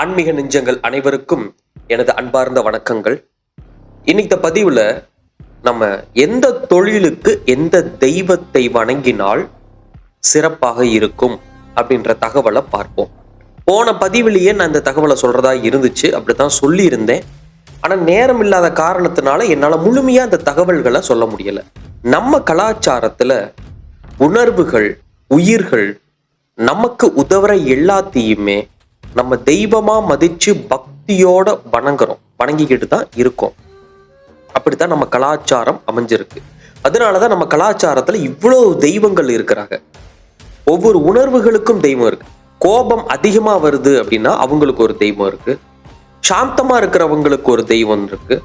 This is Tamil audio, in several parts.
ஆன்மீக நெஞ்சங்கள் அனைவருக்கும் எனது அன்பார்ந்த வணக்கங்கள். இன்னைக்கு பதிவில் நம்ம எந்த தொழிலுக்கு எந்த தெய்வத்தை வணங்கினால் சிறப்பாக இருக்கும் அப்படின்ற தகவலை பார்ப்போம். போன பதிவிலேயே நான் இந்த தகவலை சொல்கிறதா இருந்துச்சு அப்படித்தான் சொல்லியிருந்தேன். ஆனால் நேரம் இல்லாத காரணத்தினால என்னால் முழுமையாக அந்த தகவல்களை சொல்ல முடியலை. நம்ம கலாச்சாரத்தில் உணர்வுகள் உயிர்கள் நமக்கு உதவுற எல்லாத்தையுமே நம்ம தெய்வமா மதிச்சு பக்தியோட வணங்குறோம். வணங்கிக்கிட்டு தான் இருக்கோம். அப்படித்தான் நம்ம கலாச்சாரம் அமைஞ்சிருக்கு. அதனாலதான் நம்ம கலாச்சாரத்துல இவ்வளவு தெய்வங்கள் இருக்கிறாங்க. ஒவ்வொரு உணர்வுகளுக்கும் தெய்வம் இருக்கு. கோபம் அதிகமா வருது அப்படின்னா அவங்களுக்கு ஒரு தெய்வம் இருக்கு. சாந்தமா இருக்கிறவங்களுக்கு ஒரு தெய்வம் இருக்கு.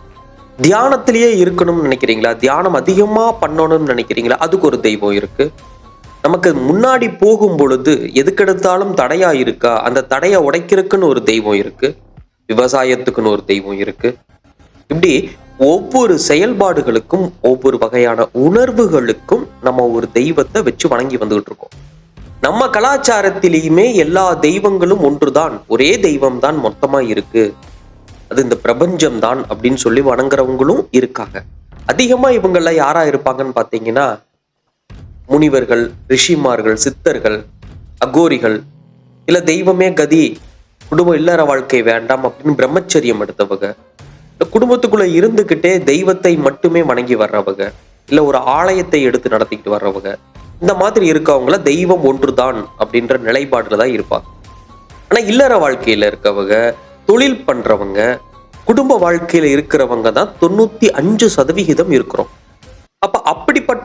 தியானத்திலேயே இருக்கணும்னு நினைக்கிறீங்களா? தியானம் அதிகமா பண்ணணும்னு நினைக்கிறீங்களா? அதுக்கு ஒரு தெய்வம் இருக்கு. நமக்கு முன்னாடி போகும் பொழுது எதுக்கெடுத்தாலும் தடையா இருக்கா? அந்த தடையை உடைக்கிறதுக்குன்னு ஒரு தெய்வம் இருக்கு. விவசாயத்துக்குன்னு ஒரு தெய்வம் இருக்கு. இப்படி ஒவ்வொரு செயல்பாடுகளுக்கும் ஒவ்வொரு வகையான உணர்வுகளுக்கும் நம்ம ஒரு தெய்வத்தை வச்சு வணங்கி வந்துகிட்டு இருக்கோம். நம்ம கலாச்சாரத்திலேயுமே எல்லா தெய்வங்களும் ஒன்றுதான். ஒரே தெய்வம் தான் மொத்தமா இருக்கு. அது இந்த பிரபஞ்சம் தான் அப்படின்னு சொல்லி வணங்குறவங்களும் இருக்காங்க. அதிகமா இவங்கள யாரா இருப்பாங்கன்னு பாத்தீங்கன்னா முனிவர்கள் ரிஷிமார்கள் சித்தர்கள் அகோரிகள் இல்ல தெய்வமே கதி குடும்பம் இல்லற வாழ்க்கை வேண்டாம் அப்படின்னு பிரம்மச்சரியம் எடுத்தவங்க. இந்த குடும்பத்துக்குள்ள இருந்துகிட்டே தெய்வத்தை மட்டுமே வணங்கி வர்றவங்க. இல்ல ஒரு ஆலயத்தை எடுத்து நடத்திக்கிட்டு வர்றவங்க. இந்த மாதிரி இருக்கவங்கள தெய்வம் ஒன்றுதான் அப்படின்ற நிலைப்பாடுல தான் இருப்பாங்க. ஆனா இல்லற வாழ்க்கையில இருக்கவங்க தொழில் பண்றவங்க குடும்ப வாழ்க்கையில இருக்கிறவங்க தான் தொண்ணூத்தி அஞ்சு சதவிகிதம் இருக்கிறோம்.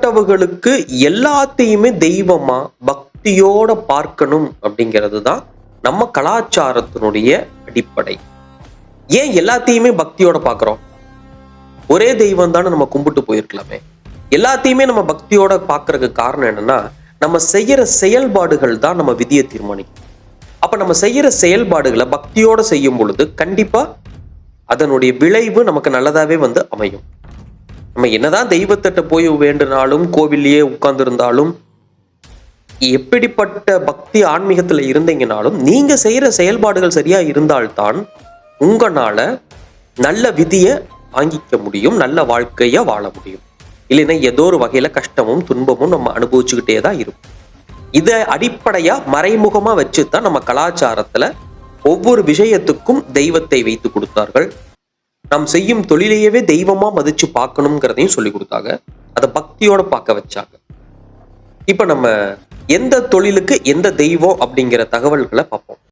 பட்டவர்களுக்கு எல்லாத்தையுமே தெய்வமா பக்தியோட பார்க்கணும் அப்படிங்கிறது தான் நம்ம கலாச்சாரத்தினுடைய அடிப்படை. ஏன் எல்லாத்தையுமே பக்தியோட பார்க்குறோம்? ஒரே தெய்வம் தானே நம்ம கும்பிட்டு போயிருக்கலாமே. எல்லாத்தையுமே நம்ம பக்தியோட பார்க்கறதுக்கு காரணம் என்னன்னா நம்ம செய்யற செயல்பாடுகள் தான் நம்ம விதியை தீர்மானிக்கும். அப்ப நம்ம செய்யற செயல்பாடுகளை பக்தியோட செய்யும் பொழுது கண்டிப்பா அதனுடைய விளைவு நமக்கு நல்லதாவே வந்து அமையும். நம்ம என்னதான் தெய்வத்திட்ட போய் வேண்டுனாலும் கோவில்லையே உட்கார்ந்துருந்தாலும் எப்படிப்பட்ட பக்தி ஆன்மீகத்துல இருந்தீங்கனாலும் நீங்க செய்யற செயல்பாடுகள் சரியா இருந்தால்தான் உங்களால நல்ல விதியை வாங்கிக்க முடியும் நல்ல வாழ்க்கைய வாழ முடியும். இல்லைன்னா ஏதோ ஒரு வகையில கஷ்டமும் துன்பமும் நம்ம அனுபவிச்சுக்கிட்டே தான் இருக்கும் இதை அடிப்படையா மறைமுகமா வச்சுதான் நம்ம கலாச்சாரத்துல ஒவ்வொரு விஷயத்துக்கும் தெய்வத்தை வைத்து கொடுத்தார்கள். நாம் செய்யும் தொழிலையவே தெய்வமா மதிச்சு பார்க்கணுங்கிறதையும் சொல்லி கொடுத்தாங்க. அதை பக்தியோட பார்க்க வச்சாங்க. இப்ப நம்ம எந்த தொழிலுக்கு எந்த தெய்வம் அப்படிங்கிற தகவல்களை பார்ப்போம்.